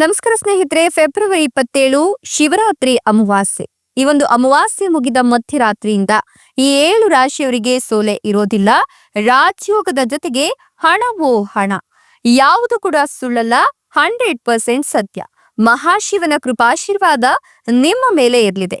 ನಮಸ್ಕಾರ ಸ್ನೇಹಿತರೆ, ಫೆಬ್ರವರಿ ಇಪ್ಪತ್ತೇಳು, ಶಿವರಾತ್ರಿ ಅಮಾವಾಸ್ಯೆ. ಈ ಒಂದು ಅಮಾವಾಸ್ಯೆ ಮುಗಿದ ಮಧ್ಯರಾತ್ರಿಯಿಂದ ಈ ಏಳು ರಾಶಿಯವರಿಗೆ ಸೋಲೆ ಇರೋದಿಲ್ಲ. ರಾಜಯೋಗದ ಜೊತೆಗೆ ಹಣವೋ ಹಣ. ಯಾವುದು ಕೂಡ ಸುಳ್ಳಲ್ಲ, ಹಂಡ್ರೆಡ್ ಪರ್ಸೆಂಟ್ ಸತ್ಯ. ಮಹಾಶಿವನ ಕೃಪಾಶೀರ್ವಾದ ನಿಮ್ಮ ಮೇಲೆ ಇರಲಿದೆ.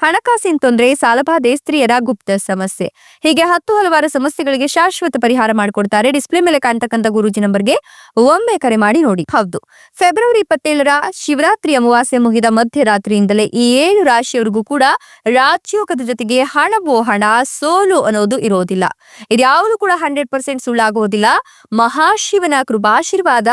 ಹಣಕಾಸಿನ ತೊಂದರೆ, ಸಾಲಬಾಧೆ, ಸ್ತ್ರೀಯರ ಗುಪ್ತ ಸಮಸ್ಯೆ. ಹೀಗೆ ಹತ್ತು ಹಲವಾರು ಸಮಸ್ಯೆಗಳಿಗೆ ಶಾಶ್ವತ ಪರಿಹಾರ ಮಾಡಿಕೊಡ್ತಾರೆ. ಡಿಸ್ಪ್ಲೇ ಮೇಲೆ ಕಾಣ್ತಕ್ಕಂತ ಗುರೂಜಿ ನಂಬರ್ಗೆ ಒಮ್ಮೆ ಕರೆ ಮಾಡಿ ನೋಡಿ. ಹೌದು. ಫೆಬ್ರವರಿ ಇಪ್ಪತ್ತೇಳರ ಶಿವರಾತ್ರಿ ಅಮಾವಾಸ್ಯೆ ಮುಗಿದ ಮಧ್ಯರಾತ್ರಿಯಿಂದಲೇ ಈ ಏಳು ರಾಶಿಯವರಿಗೂ ಕೂಡ ರಾಜಯೋಗದ ಜೊತೆಗೆ ಹಣವೋ ಹಣ, ಸೋಲು ಅನ್ನೋದು ಇರೋದಿಲ್ಲ. ಇದ್ಯಾವುದು ಕೂಡ ಹಂಡ್ರೆಡ್ ಪರ್ಸೆಂಟ್ ಸುಳ್ಳಾಗುವುದಿಲ್ಲ ಮಹಾಶಿವನ ಕೃಪಾಶೀರ್ವಾದ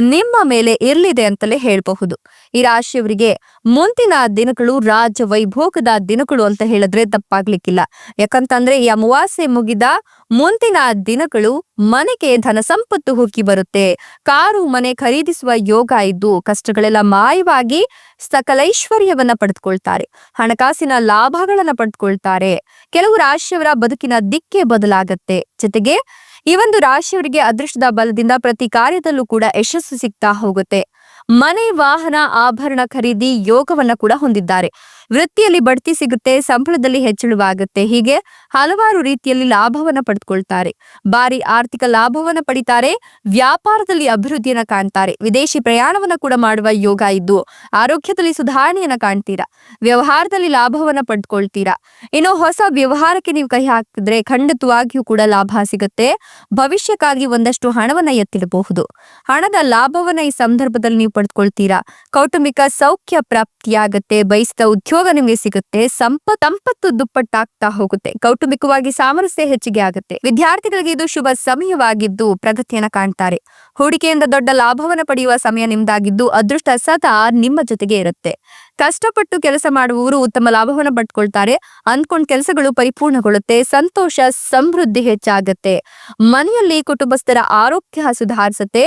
ನಿಮ್ಮ ಮೇಲೆ ಇರಲಿದೆ ಅಂತಲೇ ಹೇಳಬಹುದು. ಈ ರಾಶಿಯವರಿಗೆ ಮುಂದಿನ ದಿನಗಳು ರಾಜ ವೈಭೋಗದ ದಿನಗಳು ಅಂತ ಹೇಳಿದ್ರೆ ತಪ್ಪಾಗ್ಲಿಕ್ಕಿಲ್ಲ. ಯಾಕಂತಂದ್ರೆ ಈ ಅಮಾವಾಸ್ಯೆ ಮುಗಿದ ಮುಂದಿನ ದಿನಗಳು ಮನೆಗೆ ಧನ ಸಂಪತ್ತು ಹುಕ್ಕಿ ಬರುತ್ತೆ. ಕಾರು, ಮನೆ ಖರೀದಿಸುವ ಯೋಗ ಇದ್ದು ಕಷ್ಟಗಳೆಲ್ಲ ಮಾಯವಾಗಿ ಸಕಲೈಶ್ವರ್ಯವನ್ನ ಪಡೆದುಕೊಳ್ತಾರೆ. ಹಣಕಾಸಿನ ಲಾಭಗಳನ್ನ ಪಡೆದುಕೊಳ್ತಾರೆ. ಕೆಲವು ರಾಶಿಯವರ ಬದುಕಿನ ದಿಕ್ಕೆ ಬದಲಾಗತ್ತೆ. ಜೊತೆಗೆ ಈ ಒಂದು ರಾಶಿಯವರಿಗೆ ಅದೃಷ್ಟದ ಬಲದಿಂದ ಪ್ರತಿ ಕಾರ್ಯದಲ್ಲೂ ಕೂಡ ಯಶಸ್ಸು ಸಿಗ್ತಾ ಹೋಗುತ್ತೆ. ಮನೆ, ವಾಹನ, ಆಭರಣ ಖರೀದಿ ಯೋಗವನ್ನ ಕೂಡ ಹೊಂದಿದ್ದಾರೆ. ವೃತ್ತಿಯಲ್ಲಿ ಬಡ್ತಿ ಸಿಗುತ್ತೆ, ಸಂಬಳದಲ್ಲಿ ಹೆಚ್ಚಳವಾಗುತ್ತೆ. ಹೀಗೆ ಹಲವಾರು ರೀತಿಯಲ್ಲಿ ಲಾಭವನ್ನ ಪಡೆದುಕೊಳ್ತಾರೆ ಭಾರಿ ಆರ್ಥಿಕ ಲಾಭವನ್ನ ಪಡಿತಾರೆ, ವ್ಯಾಪಾರದಲ್ಲಿ ಅಭಿವೃದ್ಧಿಯನ್ನ ಕಾಣ್ತಾರೆ. ವಿದೇಶಿ ಪ್ರಯಾಣವನ್ನ ಕೂಡ ಮಾಡುವ ಯೋಗ ಇದ್ದು ಆರೋಗ್ಯದಲ್ಲಿ ಸುಧಾರಣೆಯನ್ನ ಕಾಣ್ತೀರಾ? ವ್ಯವಹಾರದಲ್ಲಿ ಲಾಭವನ್ನ ಪಡ್ಕೊಳ್ತೀರಾ? ಇನ್ನು ಹೊಸ ವ್ಯವಹಾರಕ್ಕೆ ನೀವು ಕೈ ಹಾಕಿದ್ರೆ ಖಂಡಿತವಾಗಿಯೂ ಕೂಡ ಲಾಭ ಸಿಗುತ್ತೆ. ಭವಿಷ್ಯಕ್ಕಾಗಿ ಒಂದಷ್ಟು ಹಣವನ್ನ ಎತ್ತಿಡಬಹುದು. ಹಣದ ಲಾಭವನ್ನ ಈ ಸಂದರ್ಭದಲ್ಲಿ ನೀವು ಪಡೆದುಕೊಳ್ತೀರಾ ಕೌಟುಂಬಿಕ ಸೌಖ್ಯ ಪ್ರಾಪ್ತಿಯಾಗತ್ತೆ, ಬಯಸಿದ ಉದ್ಯೋಗ ನಿಮಗೆ ಸಿಗುತ್ತೆ, ಸಂಪತ್, ಸಂಪತ್ತು ದುಪ್ಪಟ್ಟಾಗ್ತಾ ಹೋಗುತ್ತೆ, ಕೌಟುಂಬಿಕವಾಗಿ ಸಾಮರಸ್ಯ ಹೆಚ್ಚಿಗೆ ಆಗುತ್ತೆ. ವಿದ್ಯಾರ್ಥಿಗಳಿಗೆ ಇದು ಶುಭ ಸಮಯವಾಗಿದ್ದು ಪ್ರಗತಿಯನ್ನ ಕಾಣ್ತಾರೆ. ಹೂಡಿಕೆಯಿಂದ ದೊಡ್ಡ ಲಾಭವನ್ನು ಪಡೆಯುವ ಸಮಯ ನಿಮ್ದಾಗಿದ್ದು, ಅದೃಷ್ಟ ಸದಾ ನಿಮ್ಮ ಜೊತೆಗೆ ಇರುತ್ತೆ. ಕಷ್ಟಪಟ್ಟು ಕೆಲಸ ಮಾಡುವವರು ಉತ್ತಮ ಲಾಭವನ್ನು ಪಡ್ಕೊಳ್ತಾರೆ. ಅಂದ್ಕೊಂಡ್ ಕೆಲಸಗಳು ಪರಿಪೂರ್ಣಗೊಳ್ಳುತ್ತೆ, ಸಂತೋಷ, ಸಮೃದ್ಧಿ ಹೆಚ್ಚಾಗತ್ತೆ. ಮನೆಯಲ್ಲಿ ಕುಟುಂಬಸ್ಥರ ಆರೋಗ್ಯ ಸುಧಾರಿಸುತ್ತೆ,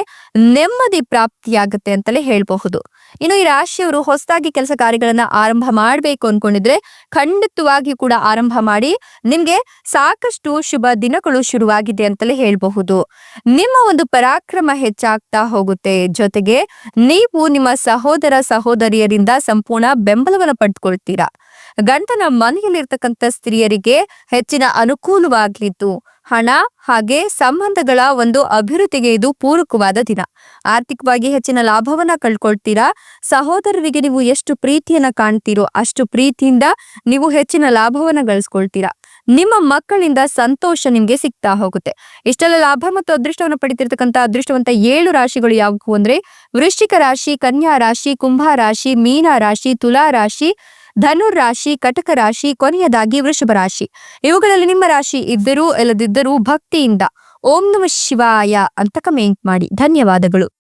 ನೆಮ್ಮದಿ ಪ್ರಾಪ್ತಿಯಾಗತ್ತೆ ಅಂತಲೇ ಹೇಳಬಹುದು. ಇನ್ನು ಈ ರಾಶಿಯವರು ಹೊಸದಾಗಿ ಕೆಲಸ ಕಾರ್ಯಗಳನ್ನ ಆರಂಭ ಮಾಡಬೇಕು ಅನ್ಕೊಂಡಿದ್ರೆ ಖಂಡಿತವಾಗಿ ಕೂಡ ಆರಂಭ ಮಾಡಿ, ನಿಮ್ಗೆ ಸಾಕಷ್ಟು ಶುಭ ದಿನಗಳು ಶುರುವಾಗಿದೆ ಅಂತಲೇ ಹೇಳಬಹುದು. ನಿಮ್ಮ ಒಂದು ಪರಾಕ್ರಮ ಹೆಚ್ಚಾಗ್ತಾ ಹೋಗುತ್ತೆ. ಜೊತೆಗೆ ನೀವು ನಿಮ್ಮ ಸಹೋದರ, ಸಹೋದರಿಯರಿಂದ ಸಂಪೂರ್ಣ ಬೆಂಬಲವನ್ನು ಪಡ್ಕೊಳ್ತೀರಾ? ಗಂಡನ ಮನೆಯಲ್ಲಿರ್ತಕ್ಕಂಥ ಸ್ತ್ರೀಯರಿಗೆ ಹೆಚ್ಚಿನ ಅನುಕೂಲವಾಗ್ಲಿದ್ದು, ಹಣ ಹಾಗೆ ಸಂಬಂಧಗಳ ಒಂದು ಅಭಿವೃದ್ಧಿಗೆ ಇದು ಪೂರಕವಾದ ದಿನ. ಆರ್ಥಿಕವಾಗಿ ಹೆಚ್ಚಿನ ಲಾಭವನ್ನ ಕಳ್ಕೊಳ್ತೀರಾ? ಸಹೋದರರಿಗೆ ನೀವು ಎಷ್ಟು ಪ್ರೀತಿಯನ್ನ ಕಾಣ್ತೀರೋ ಅಷ್ಟು ಪ್ರೀತಿಯಿಂದ ನೀವು ಹೆಚ್ಚಿನ ಲಾಭವನ್ನ ಗಳಿಸ್ಕೊಳ್ತೀರಾ. ನಿಮ್ಮ ಮಕ್ಕಳಿಂದ ಸಂತೋಷ ನಿಮ್ಗೆ ಸಿಗ್ತಾ ಹೋಗುತ್ತೆ. ಇಷ್ಟೆಲ್ಲ ಲಾಭ ಮತ್ತು ಅದೃಷ್ಟವನ್ನು ಪಡಿತಿರ್ತಕ್ಕಂಥ ಅದೃಷ್ಟವಂತ ಏಳು ರಾಶಿಗಳು ಯಾವುವು ಅಂದ್ರೆ ವೃಶ್ಚಿಕ ರಾಶಿ, ಕನ್ಯಾ ರಾಶಿ, ಕುಂಭ ರಾಶಿ, ಮೀನ ರಾಶಿ, ತುಲಾ ರಾಶಿ, ಧನುರ್ ರಾಶಿ, ಕಟಕ ರಾಶಿ, ಕೊನೆಯದಾಗಿ ವೃಷಭ ರಾಶಿ. ಇವುಗಳಲ್ಲಿ ನಿಮ್ಮ ರಾಶಿ ಇದ್ದರೂ, ಇಲ್ಲದಿದ್ದರೂ ಭಕ್ತಿಯಿಂದ ಓಂ ನಮ ಶಿವಾಯ ಅಂತ ಕಮೆಂಟ್ ಮಾಡಿ. ಧನ್ಯವಾದಗಳು.